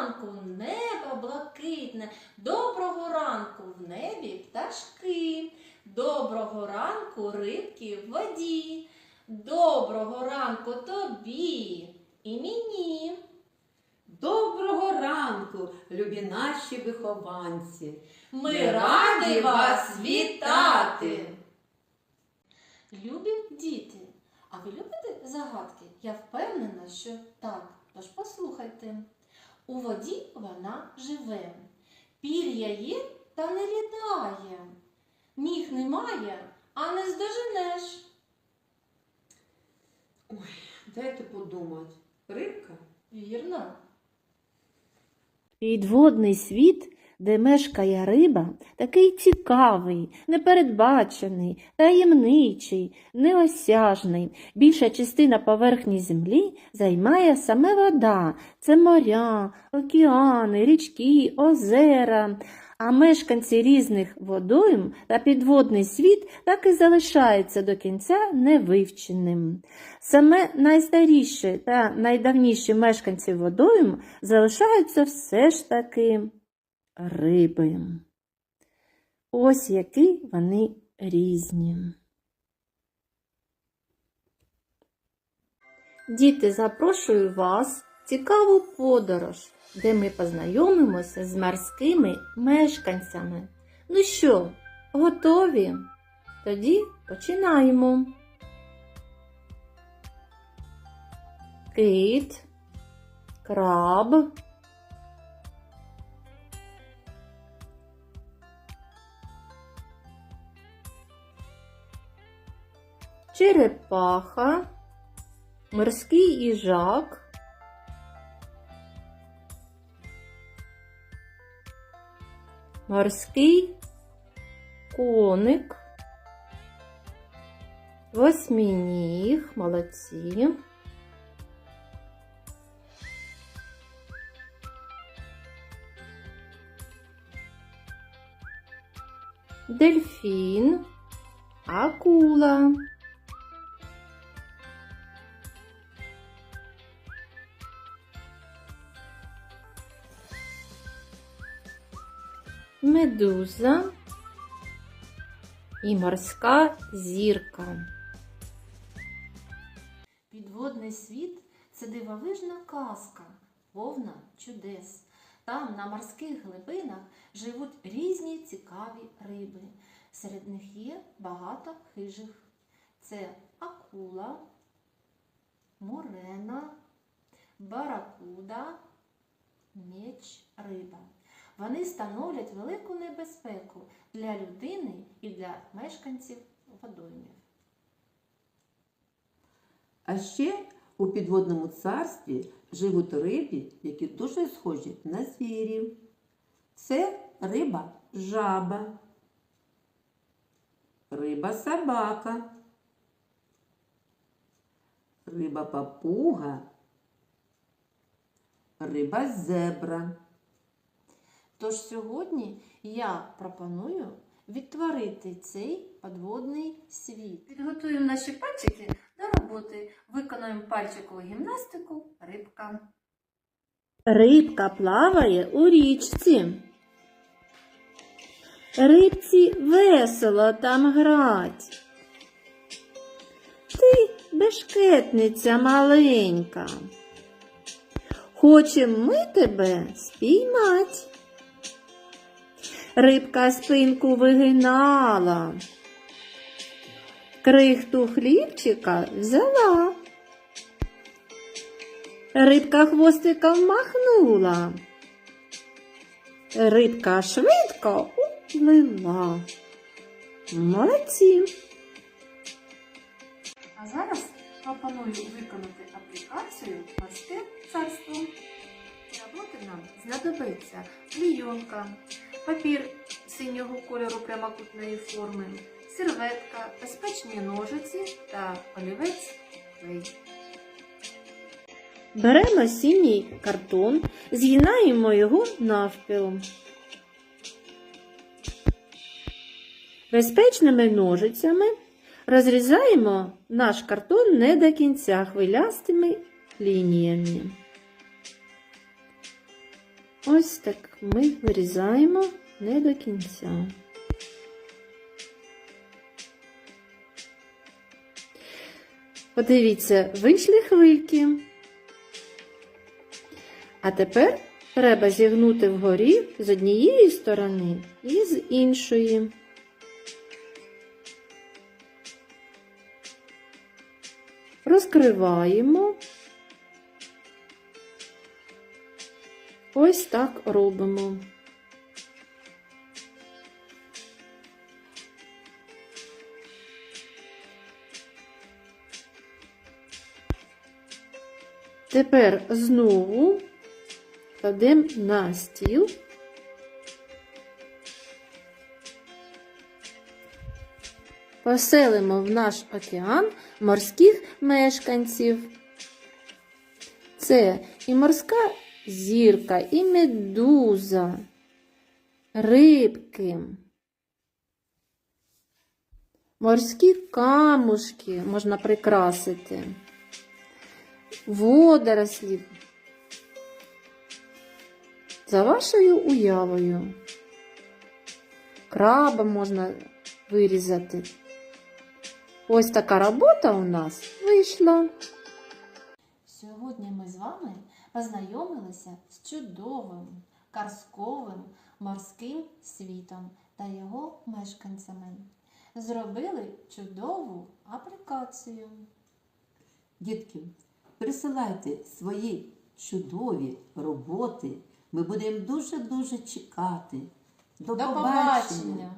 ранку, небо блакитне, доброго ранку в небі пташки, доброго ранку рибки в воді, доброго ранку тобі і мені. Доброго ранку, любі наші вихованці. Ми раді вас вітати! Любі діти, а ви любите загадки? Я впевнена, що так. Тож послухайте. У воді вона живе, пір'я є та не літає, ніг немає, а не здоженеш. Ой, Дайте подумати. Рибка? Вірно? Підводний світ, де мешкає риба, такий цікавий, непередбачений, таємничий, неосяжний. Більша частина поверхні землі займає саме вода. Це моря, океани, річки, озера. А мешканці різних водойм та підводний світ так і залишаються до кінця невивченим. Саме найстаріші та найдавніші мешканці водойм залишаються все ж таки риби. Ось які вони різні. Діти, запрошую вас в цікаву подорож, де ми познайомимося з морськими мешканцями. Ну що, готові? Тоді починаємо. Кит, краб, черепаха, морський їжак, морський коник, восьминіг, молодці. дельфін, акула. Медуза і морська зірка. Підводний світ це дивовижна казка, повна чудес. Там, на морських глибинах, живуть різні цікаві риби. Серед них є багато хижих. Це акула, морена, баракуда, меч риба. Вони становлять велику небезпеку для людини і для мешканців водоймів. А ще у підводному царстві живуть риби, які дуже схожі на звірів. Це риба жаба, риба собака, риба папуга, риба зебра. Тож сьогодні я пропоную відтворити цей подводний світ. Підготуємо наші пальчики до роботи. Виконаємо пальчикову гімнастику рибка. Рибка плаває у річці. Рибці весело там грать. Ти бешкетниця маленька. Хочем ми тебе спіймать. Рибка спинку вигинала. Крихту хлібчика взяла. Рибка хвостиком махнула. Рибка швидко уплила. Молодці. А зараз пропоную виконати аплікацію Морське царство. Для роботи нам знадобиться клійонка, папір синього кольору прямокутної форми, серветка, безпечні ножиці та олівець клей. Беремо синій картон, з'єднаємо його навпіл. Безпечними ножицями розрізаємо наш картон не до кінця хвилястими лініями. Ось так ми вирізаємо не до кінця. Подивіться, вийшли хвильки. А тепер треба зігнути вгорі з однієї сторони і з іншої. Розкриваємо. Ось так робимо. Тепер знову кладемо на стіл. Поселимо в наш океан морських мешканців. Це і морська зірка, і медуза, рибки, морські камушки можна прикрасити, водорослі. За вашою уявою. Краба можна вирізати. Ось така робота у нас вийшла. Сьогодні ми з вами познайомилися з чудовим казковим морським світом та його мешканцями. Зробили чудову аплікацію. Дітки, присилайте свої чудові роботи. Ми будемо дуже-дуже чекати. До, До побачення! побачення!